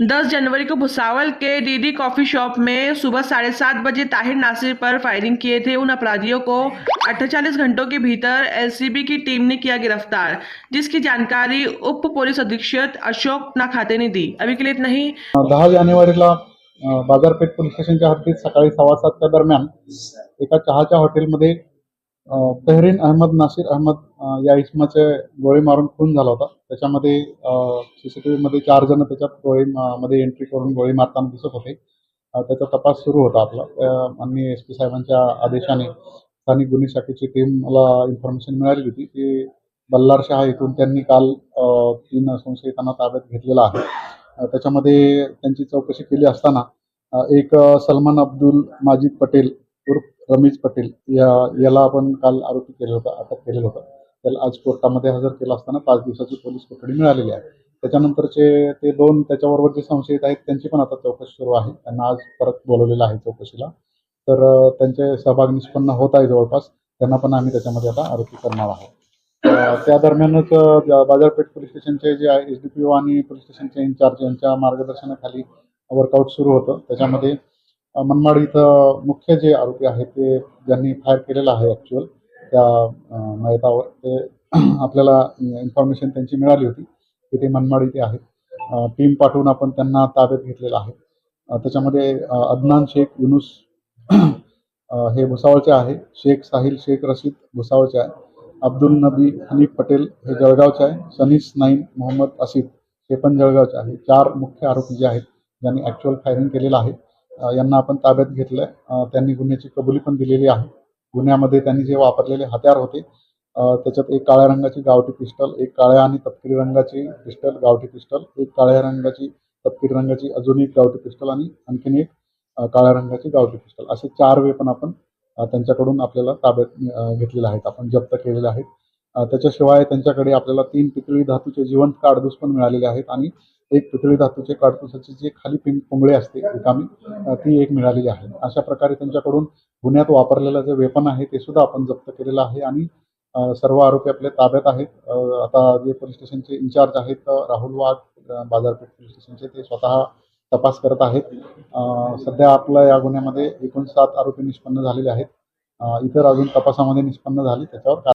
दस जनवरी को भुसावल के डीडी कॉफी शॉप में सुबह साढ़े सात बजे ताहिर नासिर पर फायरिंग किए थे। उन अपराधियों को 48 घंटों के भीतर एलसीबी की टीम ने किया गिरफ्तार जिसकी जानकारी उप पुलिस अधीक्षक अशोक नाखाते ने दी। अभी के लिए इतना ही। दहा जानेवारीला बाजारपेठ पोलीस स्टेशनच्या हद्दीत सकाळी सव्वा सातच्या दरम्यान एका चहाच्या हॉटेलमध्ये अ, अहमद नासिर अहमद या इसमाचे गोळी मारून खून झाला होता. त्याच्यामध्ये सीसीटीव्ही मध्ये चार जण त्याच्यात गोळी मध्ये एंट्री करून गोळी मारताना दिसत होते. त्याचा तपास सुरू होता आपला. माननीय एस पी साहेबांच्या आदेशाने स्थानिक गुन्हे शाखेची टीमला इन्फॉर्मेशन मिळाली होती की बल्लार शहा येथून त्यांनी काल तीन संशयितांना ताब्यात घेतलेला आहे. त्याच्यामध्ये त्यांची चौकशी केली असताना एक सलमान अब्दुल माजिद पटेल उर्फ रमीज पटेल या याला आपण काल आरोपी केलं होतं अटक केलेलं होतं. त्याला आज कोर्टामध्ये हजर केला असताना पाच दिवसाची पोलीस कोठडी मिळालेली आहे. त्याच्यानंतरचे ते दोन त्याच्याबरोबर जे संशयित आहेत त्यांची पण आता चौकशी सुरू आहे. त्यांना आज परत बोलवलेलं आहे चौकशीला. तर त्यांचे सहभाग निष्पन्न होत आहे जवळपास. त्यांना पण आम्ही त्याच्यामध्ये आता आरोपी करणार आहोत. त्या दरम्यानच बाजारपेठ पोलीस स्टेशनचे J S D P O आणि पोलीस स्टेशनचे इन्चार्ज यांच्या मार्गदर्शनाखाली वर्कआउट सुरू होतं. त्याच्यामध्ये मनमाड इथं मुख्य जे आरोपी आहेत ते ज्यांनी फायर केलेलं आहे ॲक्च्युअल त्या मयतावर ते आपल्याला इन्फॉर्मेशन त्यांची मिळाली होती की ते मनमाड इथे आहेत. टीम पाठवून आपण त्यांना ताब्यात घेतलेलं आहे. त्याच्यामध्ये अदनान शेख युनुस हे भुसावळचे आहे. शेख साहिल शेख रशीद भुसावळचे आहे. अब्दुल नबी हनीफ पटेल हे जळगावचे आहे. सनीस नाईन मोहम्मद आसिफ हे पण जळगावचे आहे. चार मुख्य आरोपी जे आहेत ज्यांनी ॲक्च्युअल फायरिंग केलेलं आहे. यांना आपण ताब्यात घेतलं आहे त्यांनी गुन्ह्याची कबुली पण दिलेली आहे. गुन्ह्यामध्ये त्यांनी जे वापरलेले हत्यार होते त्याच्यात एक काळ्या रंगाची गावठी पिस्टल एक काळ्या आणि तपकिरी रंगाची पिस्टल गावठी पिस्टल एक काळ्या रंगाची तपकिरी रंगाची अजून एक गावठी पिस्टल आणि आणखीन एक काळ्या रंगाची गावठी पिस्टल. असे चार वेपन आपण त्यांच्याकडून आपल्याला ताब्यात घेतलेले आहेत आपण जप्त केलेले आहेत. त्याच्याशिवाय त्यांच्याकडे आपल्याला तीन पितळी धातूचे जिवंत काडतूस पण मिळालेले आहेत आणि एक पितळी धातूचे काडदुसाचे जे खाली पिंग पुंगळे असते रिकामी ती एक मिळालेली आहे. अशा प्रकारे त्यांच्याकडून गुन्ह्यात वापरलेलं जे वेपन आहे ते सुद्धा आपण जप्त केलेलं आहे आणि सर्व आरोपी आपल्या ताब्यात आहेत. आता जे पोलीस स्टेशनचे इन्चार्ज आहेत राहुल वाघ बाजारपेठ पोलीस स्टेशनचे ते स्वतः तपास करत आहेत. सध्या आपल्या या गुन्ह्यामध्ये एकूण सात आरोपी निष्पन्न झालेले आहेत. इतर अजून तपासामध्ये निष्पन्न झाले त्याच्यावर